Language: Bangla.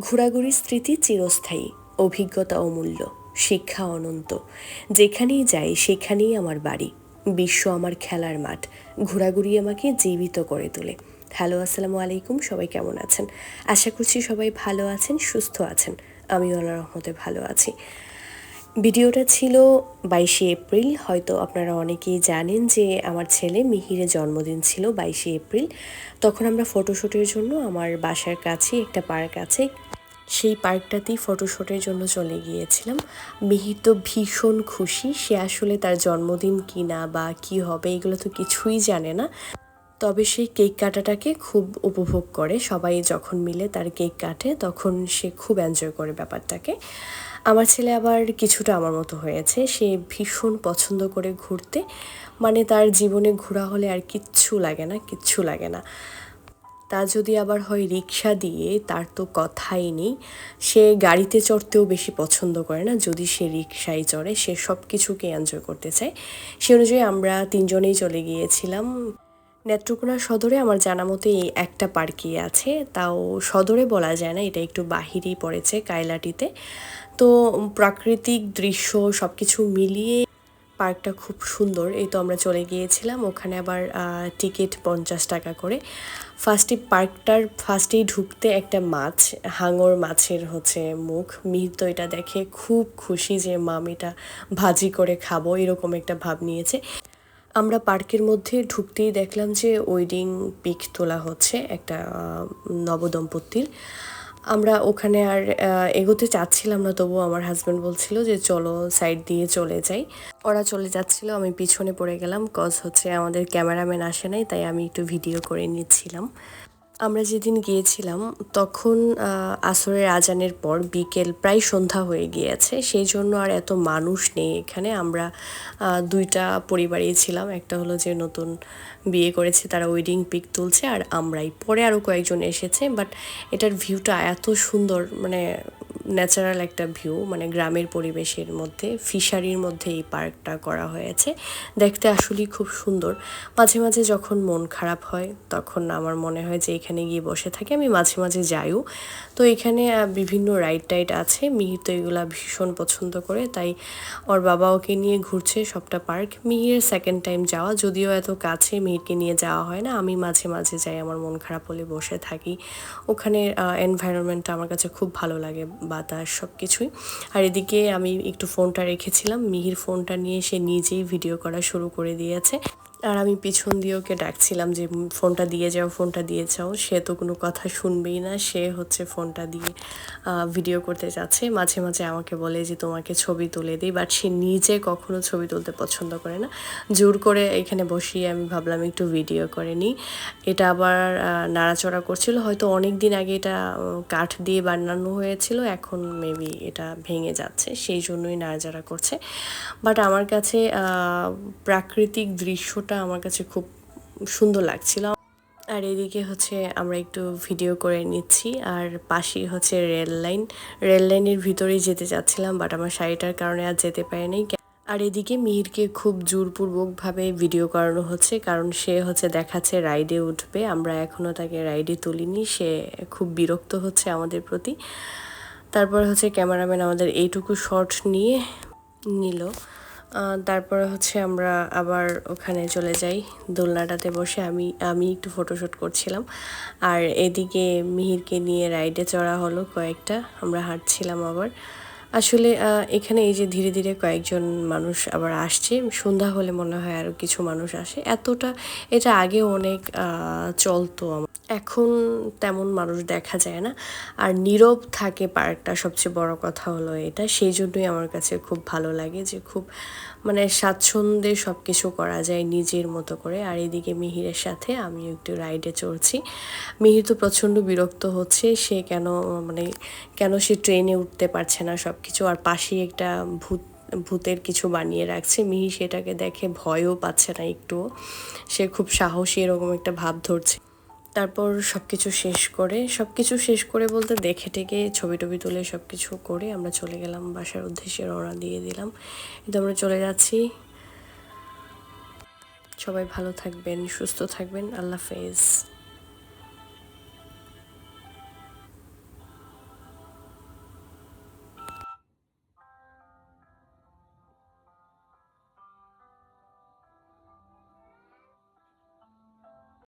ঘোরাঘুরির স্মৃতি চিরস্থায়ী, অভিজ্ঞতা অমূল্য, শিক্ষা অনন্ত। যেখানেই যাই, সেখানেই আমার বাড়ি। বিশ্ব আমার খেলার মাঠ। ঘোরাঘুরি আমাকে জীবিত করে তোলে। হ্যালো, আসসালামু আলাইকুম, সবাই কেমন আছেন? আশা করছি সবাই ভালো আছেন, সুস্থ আছেন। আমি আল্লাহ রহমতে ভালো আছি। ভিডিওটা ছিল বাইশে এপ্রিল। হয়তো আপনারা অনেকেই জানেন যে আমার ছেলে মিহিরের জন্মদিন ছিল বাইশে এপ্রিল। তখন আমরা ফটোশ্যুটের জন্য আমার বাসার কাছে, একটা পার্ক আছে, সেই পার্কটাতেই ফটোশ্যুটের জন্য চলে গিয়েছিলাম। মিহির তো ভীষণ খুশি, সে আসলে তার জন্মদিন কি না বা কি হবে এগুলো তো কিছুই জানে না। তবে সেই কেক কাটাটাকে খুব উপভোগ করে। সবাই যখন মিলে তার কেক কাটে, তখন সে খুব এনজয় করে ব্যাপারটাকে। আমার ছেলে আবার কিছুটা আমার মতো হয়েছে। সে ভীষণ পছন্দ করে ঘুরতে। মানে তার জীবনে ঘোরা হলে আর কিচ্ছু লাগে না, কিচ্ছু লাগে না। তা যদি আবার হয় রিক্সা দিয়ে, তার তো কথাই নেই। সে গাড়িতে চড়তেও বেশি পছন্দ করে না। যদি সে রিক্সায় চড়ে, সে সব কিছুকে এনজয় করতে চায়। সে অনুযায়ী আমরা তিনজনেই চলে গিয়েছিলাম। নেত্রকোনা সদরে আমার জানা মতো এই একটা পার্কই আছে। তাও সদরে বলা যায় না, এটা একটু বাহিরেই পড়েছে কায়লাটিতে। তো প্রাকৃতিক দৃশ্য সব কিছু মিলিয়ে পার্কটা খুব সুন্দর। এই তো আমরা চলে গিয়েছিলাম, ওখানে আবার টিকিট পঞ্চাশ টাকা করে। ফার্স্টে পার্কটার ফার্স্টেই ঢুকতে একটা মাছ, হাঙর মাছের হচ্ছে মুখ। মিহির তো এটা দেখে খুব খুশি যে, মাম, এটা ভাজি করে খাব। এরকম একটা ভাব নিয়েছে। আমরা পার্কের মধ্যে ঢুকতেই দেখলাম যে ওয়েডিং পিক তোলা হচ্ছে একটা নবদম্পতির। আমরা ওখানে আর এগোতে চাচ্ছিলাম না, তবুও আমার হাজব্যান্ড বলছিল যে চলো সাইড দিয়ে চলে যাই। ওরা চলে যাচ্ছিল, আমি পিছনে পড়ে গেলাম কজ হচ্ছে আমাদের ক্যামেরাম্যান আসে নাই, তাই আমি একটু ভিডিও করে নিচ্ছিলাম। আমরা যেদিন গিয়েছিলাম, তখন আসরের আজানের পর বিকেল প্রায় সন্ধ্যা হয়ে গিয়েছে। সেই জন্য আর এত মানুষ নেই এখানে। আমরা দুইটা পরিবারেই ছিলাম। একটা হলো যে নতুন বিয়ে করেছে, তারা ওয়েডিং পিক তুলছে, আর আমরাই। পরে আরও কয়েকজন এসেছে বাট এটার ভিউটা এত সুন্দর মানে ন্যাচারাল একটা ভিউ মানে গ্রামের পরিবেশের মধ্যে, ফিশারির মধ্যে এই পার্কটা করা হয়েছে। দেখতে আসলেই খুব সুন্দর। মাঝে মাঝে যখন মন খারাপ হয়, তখন আমার মনে হয় যে এখানে গিয়ে বসে থাকি, আমি মাঝে মাঝে যাইও। তো এখানে বিভিন্ন রাইড টাইড আছে, মিহির তো এগুলা ভীষণ পছন্দ করে, তাই ওর বাবা ওকে নিয়ে ঘুরছে সবটা পার্ক। মিহির সেকেন্ড টাইম যাওয়া, যদিও এত কাছে মিহিরকে নিয়ে যাওয়া হয় না, আমি মাঝে মাঝে যাই, আমার মন খারাপ হলে বসে থাকি। ওখানে এনভায়রনমেন্টটা আমার কাছে খুব ভালো লাগে বাতাস সব কিছুই আর এদিকে আমি একটু ফোনটা রেখেছিলাম, মিহির ফোনটা নিয়ে সে নিজেই ভিডিও করা শুরু করে দিয়েছে। আর আমি পিছন দিয়ে ওকে ডাকছিলাম যে ফোনটা দিয়ে যাও, ফোনটা দিয়ে যাও। সে তো কোনো কথা শুনবেই না। সে হচ্ছে ফোনটা দিয়ে ভিডিও করতে যাচ্ছে। মাঝে মাঝে আমাকে বলে যে, তোমাকে ছবি তুলে দিই। বাট সে নিজে কখনো ছবি তুলতে পছন্দ করে না। জোর করে এখানে বসিয়ে আমি ভাবলাম একটু ভিডিও করে নিই। এটা আবার নাড়াচড়া করছিল। হয়তো অনেক দিন আগে এটা কাঠ দিয়ে বানানো হয়েছিল। এখন মেবি এটা ভেঙে যাচ্ছে। সেই জন্যই নাড়াচাড়া করছে। বাট আমার কাছে প্রাকৃতিক দৃশ্যটা ভিউটা আমার কাছে খুব সুন্দর লাগছিল। আর এদিকে হচ্ছে আমরা একটু ভিডিও করে নিচ্ছি। আর পাশেই হচ্ছে রেল লাইন। রেল লাইনের ভিতরেই যেতে চাচ্ছিলাম বাট আমার শাড়িটার কারণে আর যেতে পারিনি। আর এদিকে মিহিরকে খুব জোরপূর্বকভাবে ভিডিও করানো হচ্ছে, কারণ সে হচ্ছে দেখাচ্ছে রাইডে উঠবে। আমরা এখনও তাকে রাইডে তুলিনি, সে খুব বিরক্ত হচ্ছে আমাদের প্রতি। তারপর হচ্ছে ক্যামেরাম্যান আমাদের এইটুকু শর্ট নিয়ে নিল। তারপরে হচ্ছে আমরা আবার ওখানে চলে যাই। দোলনাটাতে বসে আমি আমি একটু ফটোশ্যুট করছিলাম। আর এদিকে মিহিরকে নিয়ে রাইডে চড়া হলো কয়েকটা, আমরা হাঁটছিলাম আবার। আসলে এখানে এই যে ধীরে ধীরে কয়েকজন মানুষ আবার আসছে, সন্ধ্যা হলে মনে হয় আরও কিছু মানুষ আসে। এতটা, এটা আগে অনেক চলতো এখন তেমন মানুষ দেখা যায় না। আর নীরব থাকে পার্কটা, সবচেয়ে বড় কথা হলো এটা। সেই জন্যই আমার কাছে খুব ভালো লাগে যে খুব মানে স্বাচ্ছন্দ্যে সব কিছু করা যায় নিজের মতো করে। আর এদিকে মিহিরের সাথে আমি একটু রাইডে চড়ছি। মিহির তো প্রচণ্ড বিরক্ত হচ্ছে, সে কেন মানে কেন সে ট্রেনে উঠতে পারছে না সব কিছু আর পাশেই একটা ভূত, ভূতের কিছু বানিয়ে রাখছে। মিহি সেটাকে দেখে ভয়ও পাচ্ছে না একটুও। সে খুব সাহসী এরকম একটা ভাব ধরছে। তারপর সব কিছু শেষ করে সব কিছু শেষ করে বলতে দেখে টেকে ছবি টবি তুলে সব কিছু করে আমরা চলে গেলাম বাসার উদ্দেশ্যে রওনা দিয়ে দিলাম। কিন্তু আমরা চলে যাচ্ছি। সবাই ভালো থাকবেন, সুস্থ থাকবেন, আল্লাহ হাফেজ।